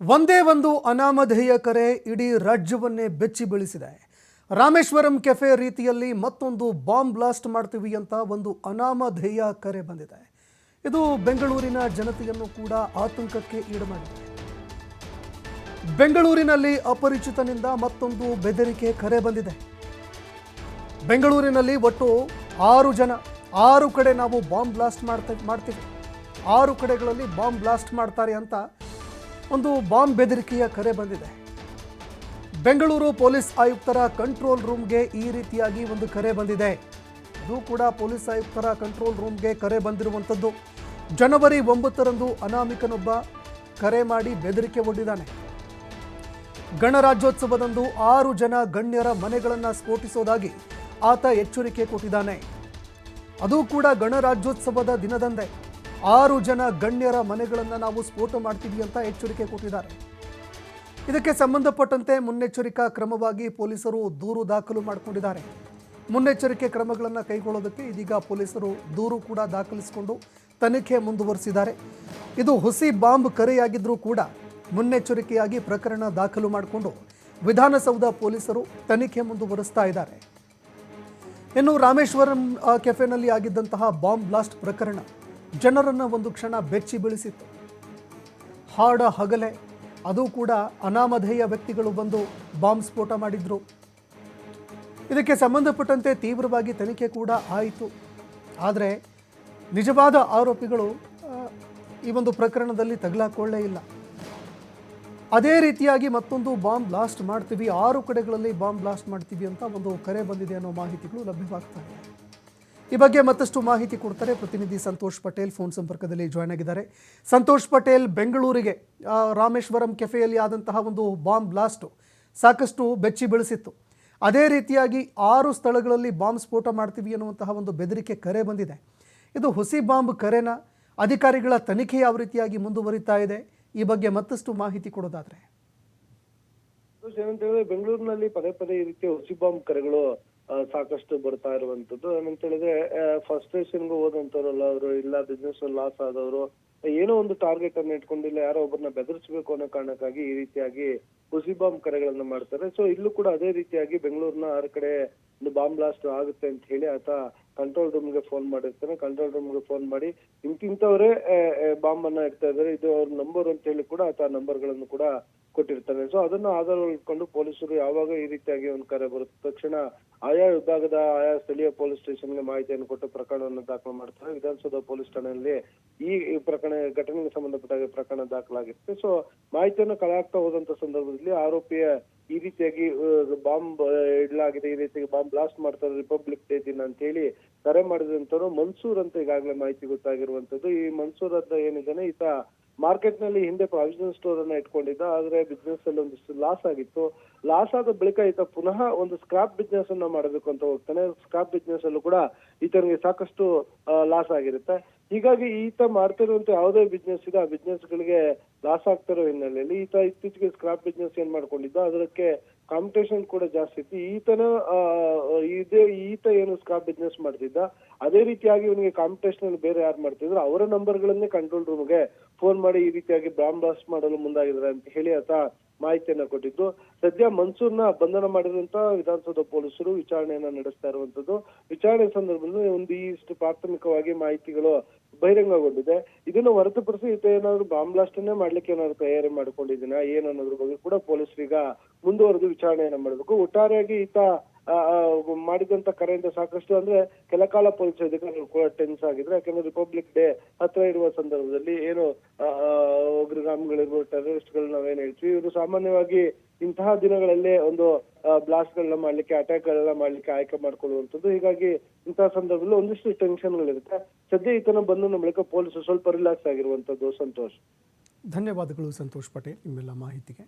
ಒಂದೇ ಒಂದು ಅನಾಮಧೇಯ ಕರೆ ಇಡೀ ರಾಜ್ಯವನ್ನೇ ಬೆಚ್ಚಿ ಬೀಳಿಸಿದೆ. ರಾಮೇಶ್ವರಂ ಕೆಫೆ ರೀತಿಯಲ್ಲಿ ಮತ್ತೊಂದು ಬಾಂಬ್ ಬ್ಲಾಸ್ಟ್ ಮಾಡ್ತೀವಿ ಅಂತ ಒಂದು ಅನಾಮಧೇಯ ಕರೆ ಬಂದಿದೆ. ಇದು ಬೆಂಗಳೂರಿನ ಜನತೆಯನ್ನು ಕೂಡ ಆತಂಕಕ್ಕೆ ಈಡು ಮಾಡಿದೆ ಬೆಂಗಳೂರಿನಲ್ಲಿ ಅಪರಿಚಿತನಿಂದ ಮತ್ತೊಂದು ಬೆದರಿಕೆ ಕರೆ ಬಂದಿದೆ. ಬೆಂಗಳೂರಿನಲ್ಲಿ ಒಟ್ಟು ಆರು ಜನ, ಆರು ಕಡೆ ನಾವು ಬಾಂಬ್ ಬ್ಲಾಸ್ಟ್ ಮಾಡ್ತಾ ಮಾಡ್ತೀವಿ. ಆರು ಕಡೆಗಳಲ್ಲಿ ಬಾಂಬ್ ಬ್ಲಾಸ್ಟ್ ಮಾಡ್ತಾರೆ ಅಂತ ಒಂದು ಬಾಂಬ್ ಬೆದರಿಕೆಯ ಕರೆ ಬಂದಿದೆ. ಬೆಂಗಳೂರು ಪೊಲೀಸ್ ಆಯುಕ್ತರ ಕಂಟ್ರೋಲ್ ರೂಮ್ಗೆ ಈ ರೀತಿಯಾಗಿ ಒಂದು ಕರೆ ಬಂದಿದೆ. ಅದು ಕೂಡ ಪೊಲೀಸ್ ಆಯುಕ್ತರ ಕಂಟ್ರೋಲ್ ರೂಮ್ಗೆ ಕರೆ ಬಂದಿರುವಂಥದ್ದು. ಜನವರಿ ಒಂಬತ್ತರಂದು ಅನಾಮಿಕನೊಬ್ಬ ಕರೆ ಮಾಡಿ ಬೆದರಿಕೆ ಒಡ್ಡಿದ್ದಾನೆ. ಗಣರಾಜ್ಯೋತ್ಸವದಂದು ಆರು ಜನ ಗಣ್ಯರ ಮನೆಗಳನ್ನು ಸ್ಫೋಟಿಸೋದಾಗಿ ಆತ ಎಚ್ಚರಿಕೆ ಕೊಟ್ಟಿದ್ದಾನೆ. ಅದು ಕೂಡ ಗಣರಾಜ್ಯೋತ್ಸವದ ದಿನದಂದೇ. ಆರು ಜನ ಗಣ್ಯರ ಮನೆಗಳನ್ನು ನಾವು ಸ್ಫೋಟ ಮಾಡ್ತೀವಿ ಅಂತ ಎಚ್ಚರಿಕೆ ಕೊಟ್ಟಿದ್ದಾರೆ. ಇದಕ್ಕೆ ಸಂಬಂಧಪಟ್ಟಂತೆ ಮುನ್ನೆಚ್ಚರಿಕಾ ಕ್ರಮವಾಗಿ ಪೊಲೀಸರು ದೂರು ದಾಖಲು ಮಾಡಿಕೊಂಡಿದ್ದಾರೆ. ಮುನ್ನೆಚ್ಚರಿಕೆ ಕ್ರಮಗಳನ್ನು ಕೈಗೊಳ್ಳೋದಕ್ಕೆ ಇದೀಗ ಪೊಲೀಸರು ದೂರು ಕೂಡ ದಾಖಲಿಸಿಕೊಂಡು ತನಿಖೆ ಮುಂದುವರಿಸಿದ್ದಾರೆ. ಇದು ಹುಸಿ ಬಾಂಬ್ ಕರೆಯಾಗಿದ್ದರೂ ಕೂಡ ಮುನ್ನೆಚ್ಚರಿಕೆಯಾಗಿ ಪ್ರಕರಣ ದಾಖಲು ಮಾಡಿಕೊಂಡು ವಿಧಾನಸೌಧ ಪೊಲೀಸರು ತನಿಖೆ ಮುಂದುವರಿಸ್ತಾ ಇದ್ದಾರೆ. ಇನ್ನು ರಾಮೇಶ್ವರಂ ಕೆಫೆನಲ್ಲಿ ಆಗಿದ್ದಂತಹ ಬಾಂಬ್ ಬ್ಲಾಸ್ಟ್ ಪ್ರಕರಣ. ಜನರನ್ನು ಒಂದು ಕ್ಷಣ ಬೆಚ್ಚಿ ಬೀಳಿಸಿತ್ತು. ಹಾಡ ಹಗಲೆ, ಅದು ಕೂಡ ಅನಾಮಧೇಯ ವ್ಯಕ್ತಿಗಳು ಬಂದು ಬಾಂಬ್ ಸ್ಫೋಟ ಮಾಡಿದ್ರು. ಇದಕ್ಕೆ ಸಂಬಂಧಪಟ್ಟಂತೆ ತೀವ್ರವಾಗಿ ತನಿಖೆ ಕೂಡ ಆಯಿತು. ಆದರೆ ನಿಜವಾದ ಆರೋಪಿಗಳು ಈ ಒಂದು ಪ್ರಕರಣದಲ್ಲಿ ತಗಲಾಕೊಳ್ಳೇ ಇಲ್ಲ. ಅದೇ ರೀತಿಯಾಗಿ ಮತ್ತೊಂದು ಬಾಂಬ್ ಬ್ಲಾಸ್ಟ್ ಮಾಡ್ತೀವಿ, ಆರು ಕಡೆಗಳಲ್ಲಿ ಬಾಂಬ್ ಬ್ಲಾಸ್ಟ್ ಮಾಡ್ತೀವಿ ಅಂತ ಒಂದು ಕರೆ ಬಂದಿದೆ ಅನ್ನೋ ಮಾಹಿತಿಗಳು ಲಭ್ಯವಾಗ್ತಾ ಇದೆ. ಈ ಬಗ್ಗೆ ಮತ್ತಷ್ಟು ಮಾಹಿತಿ ಕೊಡ್ತಾರೆ ಪ್ರತಿನಿಧಿ ಸಂತೋಷ್ ಪಟೇಲ್. ಫೋನ್ ಸಂಪರ್ಕದಲ್ಲಿ ಜಾಯ್ನ್ ಆಗಿದ್ದಾರೆ. ಸಂತೋಷ್ ಪಟೇಲ್ ಬೆಂಗಳೂರಿಗೆ ರಾಮೇಶ್ವರಂ ಕೆಫೆಯಲ್ಲಿ ಆದಂತಹ ಒಂದು ಬಾಂಬ್ ಬ್ಲಾಸ್ಟು ಸಾಕಷ್ಟು ಬೆಚ್ಚಿ ಬೆಳೆಸಿತ್ತು. ಅದೇ ರೀತಿಯಾಗಿ ಆರು ಸ್ಥಳಗಳಲ್ಲಿ ಬಾಂಬ್ ಸ್ಫೋಟ ಮಾಡ್ತೀವಿ ಅನ್ನುವಂತಹ ಒಂದು ಬೆದರಿಕೆ ಕರೆ ಬಂದಿದೆ. ಇದು ಹುಸಿ ಬಾಂಬ್ ಕರೆನ? ಅಧಿಕಾರಿಗಳ ತನಿಖೆ ಯಾವ ರೀತಿಯಾಗಿ ಮುಂದುವರಿತಾ ಇದೆ? ಈ ಬಗ್ಗೆ ಮತ್ತಷ್ಟು ಮಾಹಿತಿ ಕೊಡೋದಾದ್ರೆ. ಏನಂತ ಹೇಳಿದ್ರೆ ಬೆಂಗಳೂರಿನಲ್ಲಿ ಪದೇ ಪದೇ ಈ ರೀತಿಯ ಹುಸಿ ಬಾಂಬ್ ಕರೆಗಳು ಸಾಕಷ್ಟು ಬರ್ತಾ ಇರುವಂತದ್ದು. ಏನಂತ ಹೇಳಿದ್ರೆ ಫಸ್ಟ್ರೇಷನ್ಗೆ ಹೋದಂತವ್ರಲ್ಲ, ಅವರು ಇಲ್ಲ ಬಿಸ್ನೆಸ್ ಲಾಸ್ ಆದವರು, ಏನೋ ಒಂದು ಟಾರ್ಗೆಟ್ ಅನ್ನ ಇಟ್ಕೊಂಡಿಲ್ಲ ಯಾರೋ ಒಬ್ಬರನ್ನ ಬೆದರಿಸಬೇಕು ಅನ್ನೋ ಕಾರಣಕ್ಕಾಗಿ ಈ ರೀತಿಯಾಗಿ ಹುಸಿ ಬಾಂಬ್ ಕರೆಗಳನ್ನ ಮಾಡ್ತಾರೆ. ಸೊ ಇಲ್ಲೂ ಕೂಡ ಅದೇ ರೀತಿಯಾಗಿ ಬೆಂಗಳೂರಿನ ಆರು ಕಡೆ ಒಂದು ಬಾಂಬ್ ಬ್ಲಾಸ್ಟ್ ಆಗುತ್ತೆ ಅಂತ ಹೇಳಿ ಆತ ಕಂಟ್ರೋಲ್ ರೂಮ್ಗೆ ಫೋನ್ ಮಾಡಿರ್ತಾನೆ ಕಂಟ್ರೋಲ್ ರೂಮ್ಗೆ ಫೋನ್ ಮಾಡಿ ಇಂತಿಂತವರೇ ಬಾಂಬ್ ಅನ್ನ ಇಡ್ತಾ ಇದ್ದಾರೆ. ಇದು ಅವ್ರ ನಂಬರ್ ಅಂತ ಹೇಳಿ ಕೂಡ ಆತ ನಂಬರ್ಗಳನ್ನು ಕೂಡ ಕೊಟ್ಟಿರ್ತಾನೆ ಸೊ ಅದನ್ನ ಆಧಾರ ಇಟ್ಕೊಂಡು ಪೊಲೀಸರು ಯಾವಾಗ ಈ ರೀತಿಯಾಗಿ ಒಂದು ಕರೆ ಬರುತ್ತೆ. ತಕ್ಷಣ ಆಯಾ ವಿಭಾಗದ, ಆಯಾ ಸ್ಥಳೀಯ ಪೊಲೀಸ್ ಸ್ಟೇಷನ್ಗೆ ಮಾಹಿತಿಯನ್ನು ಕೊಟ್ಟು ಪ್ರಕರಣವನ್ನು ದಾಖಲು ಮಾಡ್ತಾರೆ. ವಿಧಾನಸೌಧ ಪೊಲೀಸ್ ಠಾಣೆಯಲ್ಲಿ ಈ ಪ್ರಕರಣ, ಘಟನೆಗೆ ಸಂಬಂಧಪಟ್ಟ ಪ್ರಕರಣ ದಾಖಲಾಗಿರುತ್ತೆ. ಸೊ ಮಾಹಿತಿಯನ್ನು ಕಳೆ ಹೋದಂತ ಸಂದರ್ಭದಲ್ಲಿ ಆರೋಪಿಯ ಈ ರೀತಿಯಾಗಿ ಬಾಂಬ್ ಇಡಲಾಗಿದೆ, ಈ ರೀತಿಯಾಗಿ ಬಾಂಬ್ ಬ್ಲಾಸ್ಟ್ ಮಾಡ್ತಾರೆ ರಿಪಬ್ಲಿಕ್ ಡೇ ದಿನ ಅಂತ ಹೇಳಿ ಕರೆ ಮಾಡಿದಂತವ್ರು ಮನ್ಸೂರ್ ಅಂತ ಈಗಾಗಲೇ ಮಾಹಿತಿ ಗೊತ್ತಾಗಿರುವಂತದ್ದು. ಈ ಮನ್ಸೂರ್ ಅಂತ ಏನಿದ್ದಾನೆ, ಈತ ಮಾರ್ಕೆಟ್ನಲ್ಲಿ ಹಿಂದೆ ಪ್ರಾವಿಷನ್ ಸ್ಟೋರ್ ಅನ್ನ ಇಟ್ಕೊಂಡಿದ್ದ, ಆದ್ರೆ ಬಿಸ್ನೆಸ್ ಅಲ್ಲಿ ಒಂದಿಷ್ಟು ಲಾಸ್ ಆಗಿತ್ತು. ಲಾಸ್ ಆದ ಬಳಿಕ ಈತ ಪುನಃ ಒಂದು ಸ್ಕ್ರಾಪ್ ಬಿಸ್ನೆಸ್ ಅನ್ನ ಮಾಡಬೇಕು ಅಂತ ಹೋಗ್ತಾನೆ. ಸ್ಕ್ರಾಪ್ ಬಿಸ್ನೆಸ್ ಅಲ್ಲೂ ಕೂಡ ಈತನಿಗೆ ಸಾಕಷ್ಟು ಲಾಸ್ ಆಗಿರುತ್ತೆ. ಹೀಗಾಗಿ ಈತ ಮಾಡ್ತಿರುವಂತ ಯಾವುದೇ ಬಿಸ್ನೆಸ್ ಇದೆ, ಆ ಬಿಸ್ನೆಸ್ ಗಳಿಗೆ ಲಾಸ್ ಆಗ್ತಿರೋ ಹಿನ್ನೆಲೆಯಲ್ಲಿ ಈತ ಇತ್ತೀಚೆಗೆ ಸ್ಕ್ರಾಪ್ ಬಿಸ್ನೆಸ್ ಏನ್ ಮಾಡ್ಕೊಂಡಿದ್ದ, ಅದಕ್ಕೆ ಕಾಂಪಿಟೇಷನ್ ಕೂಡ ಜಾಸ್ತಿ ಇತ್ತು. ಈತನ ಇದೇ, ಈತ ಏನು ಸ್ಕ್ರಾಪ್ ಬಿಸ್ನೆಸ್ ಮಾಡ್ತಿದ್ದ, ಅದೇ ರೀತಿಯಾಗಿ ಇವನಿಗೆ ಕಾಂಪಿಟೇಷನ್ ಅಲ್ಲಿ ಬೇರೆ ಯಾರು ಮಾಡ್ತಿದ್ರು, ಅವರ ನಂಬರ್ ಗಳನ್ನೇ ಕಂಟ್ರೋಲ್ ರೂಮ್ಗೆ ಫೋನ್ ಮಾಡಿ ಈ ರೀತಿಯಾಗಿ ಬಾಂಬ್ ಮಾಡಲು ಮುಂದಾಗಿದ್ದಾರೆ ಅಂತ ಹೇಳಿ ಆತ ಮಾಹಿತಿಯನ್ನ ಕೊಟ್ಟಿದ್ದು. ಸದ್ಯ ಮನ್ಸೂರ್ನ ಬಂಧನ ಮಾಡಿದಂತ ವಿಧಾನಸೌಧ ಪೊಲೀಸರು ವಿಚಾರಣೆಯನ್ನ ನಡೆಸ್ತಾ ಇರುವಂತದ್ದು. ವಿಚಾರಣೆ ಸಂದರ್ಭದಲ್ಲಿ ಒಂದಿಷ್ಟು ಪ್ರಾಥಮಿಕವಾಗಿ ಮಾಹಿತಿಗಳು ಬಹಿರಂಗಗೊಂಡಿದೆ. ಇದನ್ನು ಹೊರತುಪಡಿಸಿ ಈತ ಏನಾದ್ರು ಬಾಂಬ್ ಬ್ಲಾಸ್ಟ್ ಅನ್ನೇ ಮಾಡ್ಲಿಕ್ಕೆ ಏನಾದ್ರು ತಯಾರಿ ಮಾಡ್ಕೊಂಡಿದ್ದೀನ ಏನ್ ಅನ್ನೋದ್ರ ಬಗ್ಗೆ ಕೂಡ ಪೊಲೀಸರೀಗ ಮುಂದುವರೆದು ವಿಚಾರಣೆಯನ್ನ ಮಾಡಬೇಕು. ಒಟ್ಟಾರೆಯಾಗಿ ಈತ ಮಾಡಿದಂತ ಕರೆಯಿಂದ ಸಾಕಷ್ಟು ಅಂದ್ರೆ ಕೆಲ ಕಾಲ ಪೊಲೀಸ್ ಅಧಿಕಾರಿಗಳು ಕೂಡ ಟೆನ್ಸ್ ಆಗಿದ್ರೆ ಯಾಕಂದ್ರೆ ರಿಪಬ್ಲಿಕ್ ಡೇ ಹತ್ರ ಇರುವ ಸಂದರ್ಭದಲ್ಲಿ ಏನು ಆ, ಟೆರರಿಸ್ಟ್ಗಳು ಟೆರರಿಸ್ಟ್ಗಳು ನಾವೇನ್ ಹೇಳ್ತೀವಿ ಇವರು ಸಾಮಾನ್ಯವಾಗಿ ಇಂತಹ ದಿನಗಳಲ್ಲೇ ಒಂದು ಬ್ಲಾಸ್ಟ್ ಗಳನ್ನ ಮಾಡ್ಲಿಕ್ಕೆ ಅಟ್ಯಾಕ್ ಗಳನ್ನ ಮಾಡ್ಲಿಕ್ಕೆ ಆಯ್ಕೆ ಮಾಡ್ಕೊಳ್ಳುವಂಥದ್ದು. ಹೀಗಾಗಿ ಇಂತಹ ಸಂದರ್ಭದಲ್ಲಿ ಒಂದಿಷ್ಟು ಟೆನ್ಷನ್ ಗಳಿರುತ್ತೆ ಸದ್ಯ ಈತನ ಬಂದು ಬಳಿಕ ಪೊಲೀಸ್ ಸ್ವಲ್ಪ ರಿಲ್ಯಾಕ್ಸ್ ಆಗಿರುವಂತದ್ದು ಸಂತೋಷ್. ಧನ್ಯವಾದಗಳು ಸಂತೋಷ್ ಪಟೇಲ್ ನಿಮ್ಮೆಲ್ಲ ಮಾಹಿತಿಗೆ.